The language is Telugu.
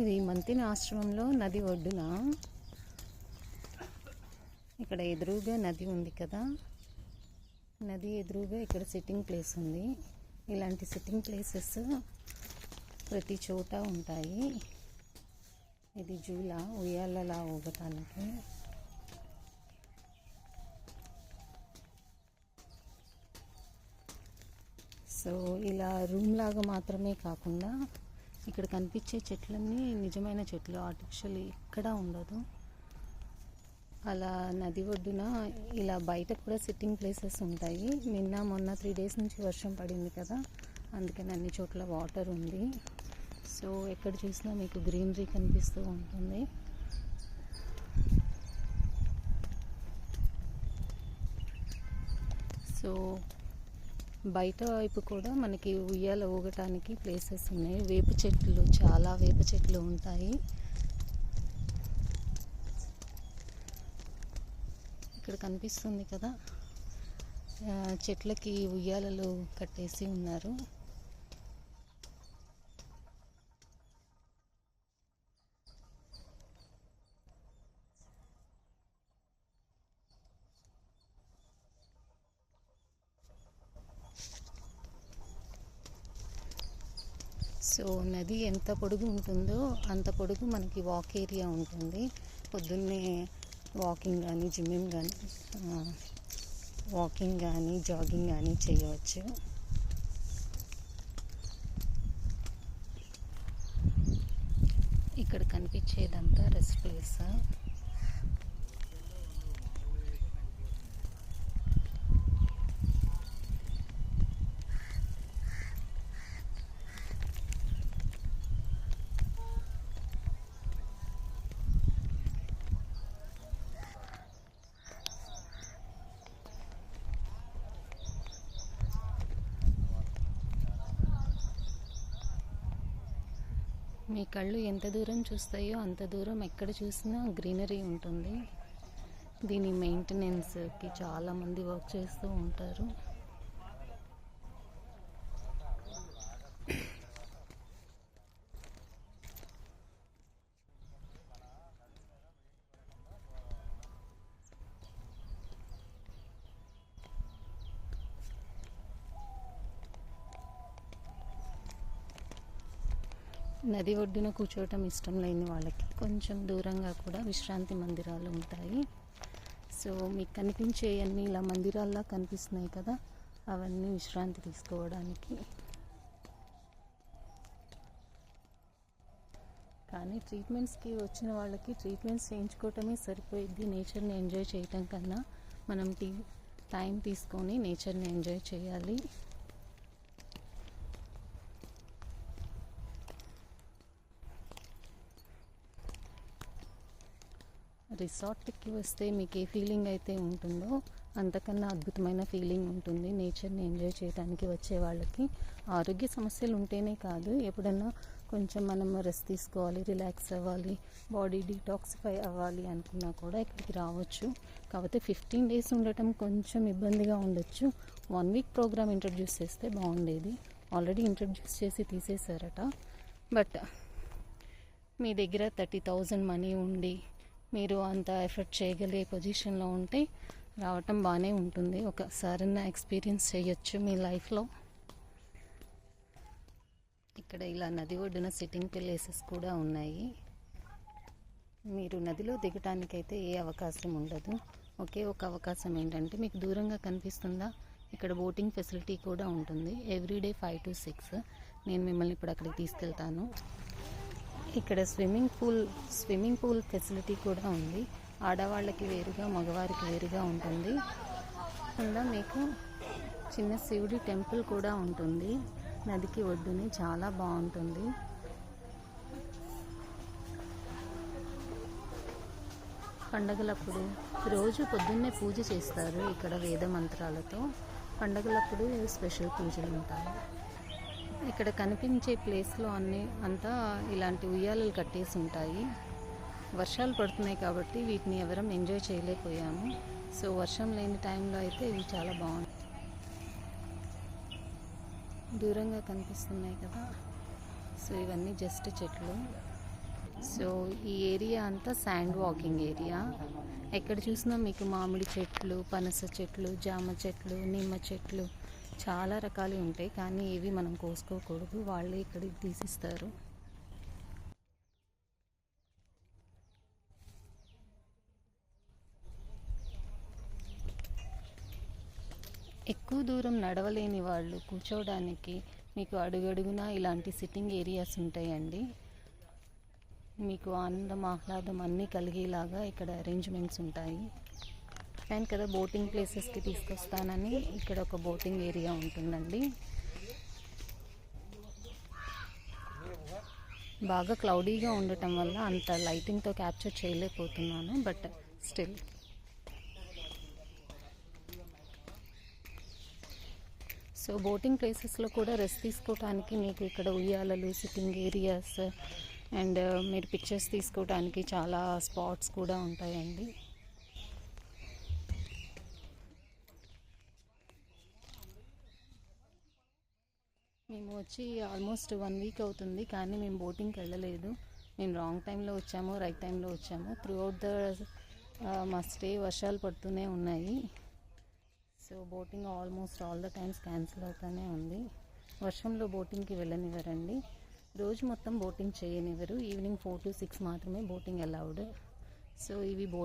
ఇది మంతిని ఆశ్రమంలో నది ఒడ్డున. ఇక్కడ ఎదురుగా నది ఉంది కదా. నది ఎదురుగా ఇక్కడ సిట్టింగ్ ప్లేస్ ఉంది. ఇలాంటి సిట్టింగ్ ప్లేసెస్ ప్రతి చోట ఉంటాయి. ఇది జూలా ఉయ్యాలలా ఊగటానికి. సో ఇలా రూమ్ లాగా మాత్రమే కాకుండా ఇక్కడ కనిపించే చెట్లన్నీ నిజమైన చెట్లు. ఆర్టిఫిషియల్ ఎక్కడా ఉండదు. అలా నది ఒడ్డున ఇలా బయట కూడా సిట్టింగ్ ప్లేసెస్ ఉంటాయి. నిన్న మొన్న త్రీ డేస్ నుంచి వర్షం పడింది కదా. అందుకని అన్ని చోట్ల వాటర్ ఉంది. సో ఎక్కడ చూసినా మీకు గ్రీనరీ కనిపిస్తూ ఉంటుంది. సో బయట వైపు కూడా మనకి ఉయ్యాల ఊగటానికి ప్లేసెస్ ఉన్నాయి. వేప చెట్లు చాలా వేప చెట్లు ఉంటాయి. ఇక్కడ కనిపిస్తుంది కదా. ఆ, చెట్లకి ఉయ్యాలలు కట్టేసి ఉన్నారు. సో నది ఎంత పొడుగు ఉంటుందో అంత పొడుగు మనకి వాక్ ఏరియా ఉంటుంది. పొద్దున్నే వాకింగ్ కానీ జిమ్మింగ్ కానీ వాకింగ్ కానీ జాగింగ్ కానీ చేయవచ్చు. ఇక్కడ కనిపించేదంతా రెస్ట్ ప్లేస్ మీ కళ్ళు ఎంత దూరం చూస్తాయో అంత దూరం ఎక్కడ చూసినా గ్రీనరీ ఉంటుంది. దీని మెయింటెనెన్స్కి చాలామంది వర్క్ చేస్తూ ఉంటారు. నది ఒడ్డున కూర్చోవటం ఇష్టం లేని వాళ్ళకి కొంచెం దూరంగా కూడా విశ్రాంతి మందిరాలు ఉంటాయి. సో మీకు కనిపించే అన్ని ఇలా మందిరాల్లా కనిపిస్తున్నాయి కదా అవన్నీ విశ్రాంతి తీసుకోవడానికి. కానీ ట్రీట్మెంట్స్కి వచ్చిన వాళ్ళకి ట్రీట్మెంట్స్ చేయించుకోవటమే సరిపోయిద్ది నేచర్ని ఎంజాయ్ చేయటం కన్నా. మనం టీ టైం తీసుకొని నేచర్ని ఎంజాయ్ చేయాలి. రిసార్ట్కి వస్తే మీకు ఏ ఫీలింగ్ అయితే ఉంటుందో అంతకన్నా అద్భుతమైన ఫీలింగ్ ఉంటుంది నేచర్ని ఎంజాయ్ చేయడానికి వచ్చే వాళ్ళకి. ఆరోగ్య సమస్యలు ఉంటేనే కాదు ఎప్పుడన్నా కొంచెం మనం రెస్ట్ తీసుకోవాలి రిలాక్స్ అవ్వాలి బాడీ డీటాక్సిఫై అవ్వాలి అనుకున్నా కూడా ఇక్కడికి రావచ్చు. కాకపోతే ఫిఫ్టీన్ డేస్ ఉండటం కొంచెం ఇబ్బందిగా ఉండొచ్చు. వన్ వీక్ ప్రోగ్రామ్ ఇంట్రడ్యూస్ చేస్తే బాగుండేది. ఆల్రెడీ ఇంట్రడ్యూస్ చేసి తీసేశారట. బట్ మీ దగ్గర థర్టీ థౌజండ్ మనీ ఉండి మీరు అంత ఎఫర్ట్ చేయగలిగే పొజిషన్లో ఉంటే రావటం బాగానే ఉంటుంది. ఒకసారన్నా ఎక్స్పీరియన్స్ చేయొచ్చు మీ లైఫ్లో ఇక్కడ ఇలా నది ఒడ్డున సిట్టింగ్ ప్లేసెస్ కూడా ఉన్నాయి. మీరు నదిలో దిగటానికైతే ఏ అవకాశం ఉండదు. ఒకే ఒక అవకాశం ఏంటంటే మీకు దూరంగా కనిపిస్తుందా? ఇక్కడ బోటింగ్ ఫెసిలిటీ కూడా ఉంటుంది. ఎవ్రీడే ఫైవ్ టు సిక్స్ నేను మిమ్మల్ని ఇప్పుడు అక్కడికి తీసుకెళ్తాను. ఇక్కడ swimming pool swimming pool facility కూడా ఉంది. ఆడవాళ్ళకి వేరుగా మగవారికి వేరుగా ఉంటుంది. కింద మీకు చిన్న శివుడి టెంపుల్ కూడా ఉంటుంది. నదికి ఒడ్డుని చాలా బాగుంటుంది. పండగలప్పుడు రోజు పొద్దున్నే పూజ చేస్తారు ఇక్కడ వేద మంత్రాలతో. పండగలప్పుడు స్పెషల్ పూజలు ఉంటాయి. ఇక్కడ కనిపించే ప్లేస్లో అన్ని అంతా ఇలాంటి ఉయ్యాలలు కట్టేసి ఉంటాయి. వర్షాలు పడుతున్నాయి కాబట్టి వీటిని ఎవరం ఎంజాయ్ చేయలేకపోయాము. సో వర్షం లేని టైంలో అయితే ఇవి చాలా బాగుంటాయి. దూరంగా కనిపిస్తున్నాయి కదా. సో ఇవన్నీ జస్ట్ చెట్లు. సో ఈ ఏరియా అంతా శాండ్ వాకింగ్ ఏరియా ఎక్కడ చూసినా మీకు మామిడి చెట్లు పనస చెట్లు జామ చెట్లు నిమ్మ చెట్లు చాలా రకాలు ఉంటాయి కానీ ఇవి మనం కోసుకోకూడదు. వాళ్ళే ఇక్కడికి తీసిస్తారు. ఎక్కువ దూరం నడవలేని వాళ్ళు కూర్చోవడానికి మీకు అడుగడుగునా ఇలాంటి సిట్టింగ్ ఏరియాస్ ఉంటాయండి. మీకు ఆనందం ఆహ్లాదం అన్నీ కలిగేలాగా ఇక్కడ అరేంజ్మెంట్స్ ఉంటాయి. చెప్పాను కదా బోటింగ్ ప్లేసెస్కి తీసుకొస్తానని. ఇక్కడ ఒక బోటింగ్ ఏరియా ఉంటుందండి. బాగా క్లౌడీగా ఉండటం వల్ల అంత లైటింగ్తో క్యాప్చర్ చేయలేకపోతున్నాను బట్ స్టిల్ సో బోటింగ్ ప్లేసెస్లో కూడా రెస్ట్ తీసుకోవడానికి మీకు ఇక్కడ ఉయ్యాలలు సిట్టింగ్ ఏరియాస్ అండ్ మీరు పిక్చర్స్ తీసుకోవడానికి చాలా స్పాట్స్ కూడా ఉంటాయండి. మేము వచ్చి ఆల్మోస్ట్ వన్ వీక్ అవుతుంది కానీ మేము బోటింగ్కి వెళ్ళలేదు. మేము రాంగ్ టైంలో వచ్చాము రైట్ టైంలో వచ్చాము. త్రూ అవుట్ ద మా స్టే వర్షాలు పడుతూనే ఉన్నాయి. So boating almost all the times cancel అవుతూనే ఉంది. వర్షంలో బోటింగ్కి వెళ్ళనివ్వరండి. రోజు మొత్తం బోటింగ్ చేయనివ్వరు. ఈవినింగ్ ఫోర్ టు సిక్స్ మాత్రమే బోటింగ్ అలౌడ్ సో ఇవి బో